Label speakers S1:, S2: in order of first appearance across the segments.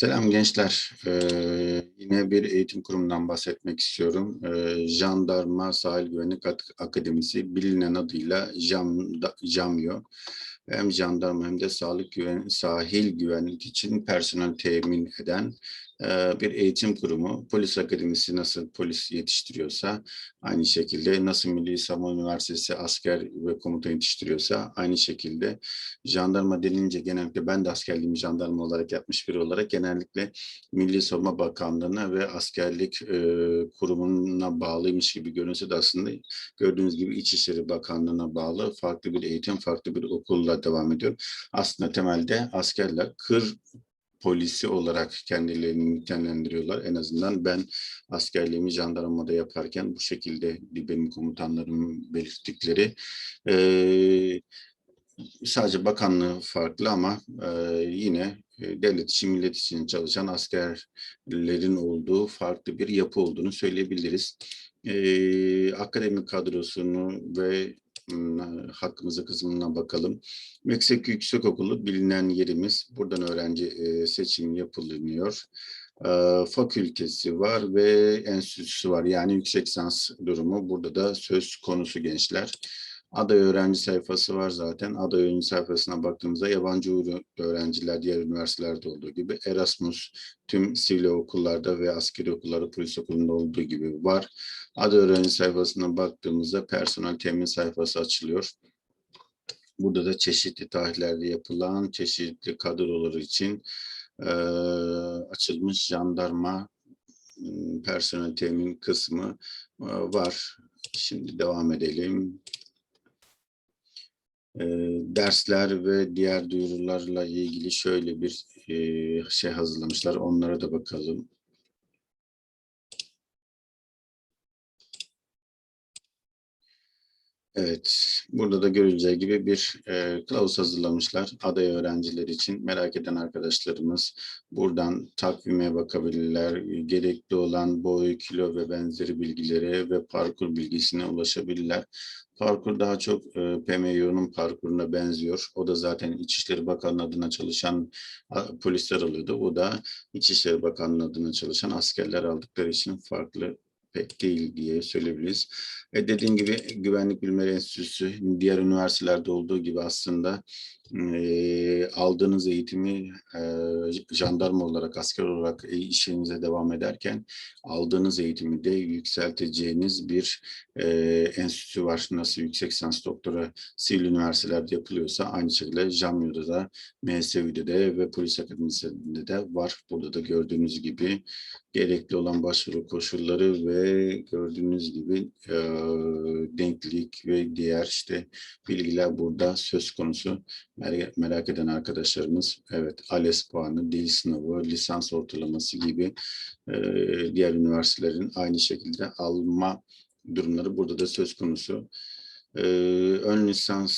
S1: Selam gençler. Ee, yine bir eğitim kurumundan bahsetmek istiyorum. Ee, Jandarma Sahil Güvenlik Ak- Akademisi bilinen adıyla JAM, JAMYO. Hem jandarma hem de sağlık güven, sahil güvenlik için personel temin eden bir eğitim kurumu. Polis Akademisi nasıl polis yetiştiriyorsa aynı şekilde nasıl Milli Savunma Üniversitesi asker ve komutan yetiştiriyorsa aynı şekilde jandarma denince genellikle ben de askerliğimi jandarma olarak yapmış biri olarak genellikle Milli Savunma Bakanlığı'na ve askerlik e, kurumuna bağlıymış gibi görünse de aslında gördüğünüz gibi İçişleri Bakanlığı'na bağlı farklı bir eğitim, farklı bir okulla devam ediyor. Aslında temelde askerler kır polisi olarak kendilerini nitelendiriyorlar. En azından ben askerliğimi jandarmada yaparken bu şekilde benim komutanlarım belirttikleri. Ee, sadece bakanlığı farklı ama e, yine e, devlet için, millet için çalışan askerlerin olduğu farklı bir yapı olduğunu söyleyebiliriz. E, akademik kadrosunu ve hakkımızı kısmına bakalım. Meksik Yüksekokulu bilinen yerimiz. Buradan öğrenci e, seçim yapılıyor. E, fakültesi var ve enstitüsü var. Yani yüksek lisans durumu burada da söz konusu gençler. Aday öğrenci sayfası var zaten. Aday öğrenci sayfasına baktığımızda yabancı öğrenciler diğer üniversitelerde olduğu gibi Erasmus tüm sivil okullarda ve askeri okullarda polis okulunda olduğu gibi var. Aday öğrenci sayfasına baktığımızda personel temin sayfası açılıyor. Burada da çeşitli tarihlerde yapılan çeşitli kadroları için eee, açılmış jandarma personel temin kısmı e, var. Şimdi devam edelim. Dersler ve diğer duyurularla ilgili şöyle bir şey hazırlamışlar. Onlara da bakalım. Evet, burada da görüleceği gibi bir e, kılavuz hazırlamışlar aday öğrenciler için. Merak eden arkadaşlarımız buradan takvime bakabilirler. Gerekli olan boy, kilo ve benzeri bilgilere ve parkur bilgisine ulaşabilirler. Parkur daha çok e, PMYO'nun parkuruna benziyor. O da zaten İçişleri Bakanlığı adına çalışan polisler alıyordu. O da İçişleri Bakanlığı adına çalışan askerler aldıkları için farklı pek değil diye söyleyebiliriz. E dediğim gibi Güvenlik Bilimleri Enstitüsü diğer üniversitelerde olduğu gibi aslında aldığınız eğitimi jandarma olarak, asker olarak e, işinize devam ederken aldığınız eğitimi de yükselteceğiniz bir enstitü var. Nasıl yüksek lisans doktora sivil üniversitelerde yapılıyorsa aynı şekilde JAMYO'da da, MSÜ'de de ve Polis Akademisi'nde de var. Burada da gördüğünüz gibi gerekli olan başvuru koşulları ve gördüğünüz gibi e, denklik ve diğer işte bilgiler burada söz konusu. Merak, eden arkadaşlarımız evet ALES puanı, dil sınavı, lisans ortalaması gibi e, diğer üniversitelerin aynı şekilde alma durumları burada da söz konusu. E, ön lisans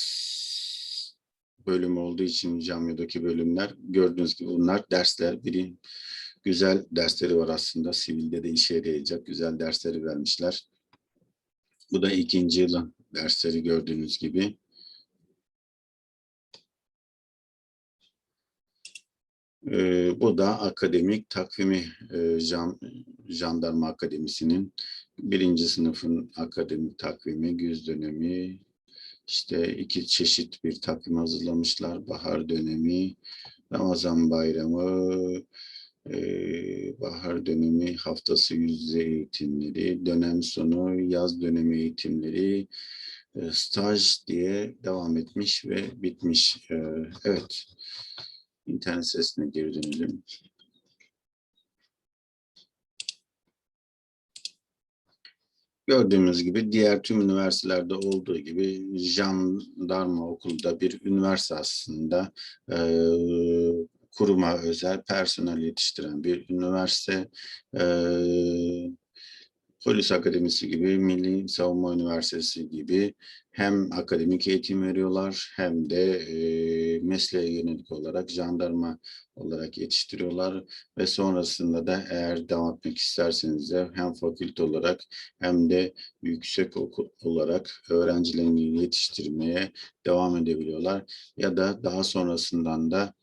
S1: bölümü olduğu için Camya'daki bölümler gördüğünüz gibi bunlar dersler. Biri güzel dersleri var aslında. Sivilde de işe yarayacak güzel dersleri vermişler. Bu da ikinci yılın dersleri gördüğünüz gibi. Ee, bu da akademik takvimi e, jan, Jandarma Akademisi'nin birinci sınıfın akademik takvimi, güz dönemi, işte iki çeşit bir takvim hazırlamışlar. Bahar dönemi, Ramazan bayramı, e, bahar dönemi haftası yüz yüze eğitimleri, dönem sonu yaz dönemi eğitimleri, e, staj diye devam etmiş ve bitmiş. E, evet, internet sitesine geri dönelim. Gördüğümüz gibi diğer tüm üniversitelerde olduğu gibi jandarma okulda bir üniversite aslında e, kuruma özel personel yetiştiren bir üniversite. E, Polis Akademisi gibi, Milli Savunma Üniversitesi gibi hem akademik eğitim veriyorlar hem de e, mesleğe yönelik olarak jandarma olarak yetiştiriyorlar ve sonrasında da eğer devam etmek isterseniz de hem fakülte olarak hem de yüksek okul olarak öğrencilerini yetiştirmeye devam edebiliyorlar ya da daha sonrasından da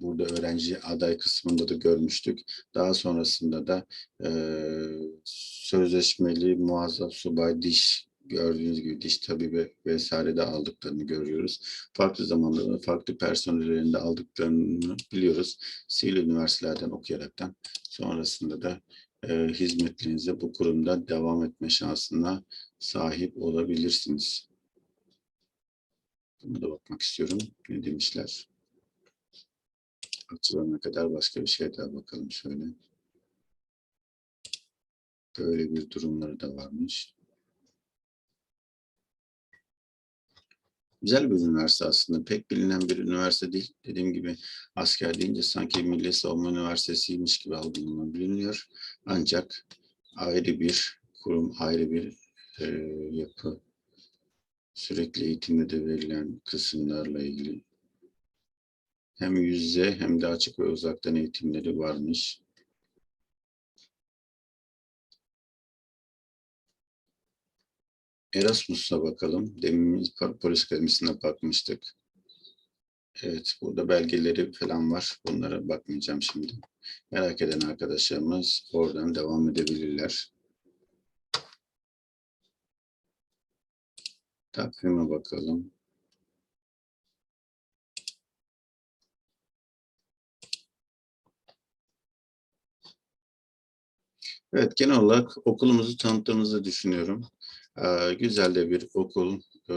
S1: Burada öğrenci aday kısmında da görmüştük. Daha sonrasında da eee, sözleşmeli muazzaf subay diş gördüğünüz gibi diş tabibi vesaire de aldıklarını görüyoruz. Farklı zamanlarda farklı personellerinde aldıklarını biliyoruz. Sivil üniversitelerden okuyaraktan sonrasında da eee hizmetlerinize bu kurumda devam etme şansına sahip olabilirsiniz. Buna da bakmak istiyorum. Ne demişler? Açılana kadar başka bir şey daha bakalım şöyle. Böyle bir durumları da varmış. Güzel bir üniversite aslında. Pek bilinen bir üniversite değil. Dediğim gibi asker deyince sanki Milli Savunma Üniversitesi'ymiş gibi algılanabiliyor. Ancak ayrı bir kurum, ayrı bir e, yapı. Sürekli eğitimde de verilen kısımlarla ilgili hem yüz yüze hem de açık ve uzaktan eğitimleri varmış. Erasmus'a bakalım. Demin polis akademisine bakmıştık. Evet, burada belgeleri falan var. Bunlara bakmayacağım şimdi. Merak eden arkadaşlarımız oradan devam edebilirler. Takvime bakalım. Evet, genel olarak okulumuzu tanıttığımızı düşünüyorum. Ee, güzel de bir okul. Ee,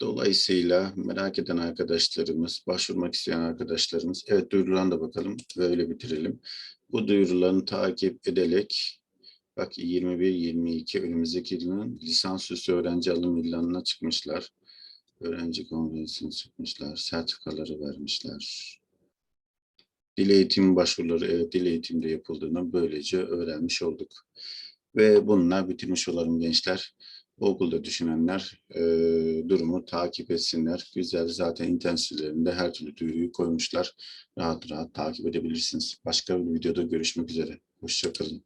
S1: dolayısıyla merak eden arkadaşlarımız, başvurmak isteyen arkadaşlarımız, evet duyurulan da bakalım ve öyle bitirelim. Bu duyurularını takip ederek, bak 21-22 önümüzdeki yılın lisansüstü öğrenci alım ilanına çıkmışlar. Öğrenci kongresi'ne çıkmışlar, sertifikaları vermişler. Dil eğitimi başvuruları, evet dil eğitimde yapıldığını böylece öğrenmiş olduk. Ve bununla bitirmiş olalım gençler. Okulda düşünenler e, durumu takip etsinler. Güzel zaten internet her türlü duyuruyu koymuşlar. Rahat rahat takip edebilirsiniz. Başka bir videoda görüşmek üzere. Hoşçakalın.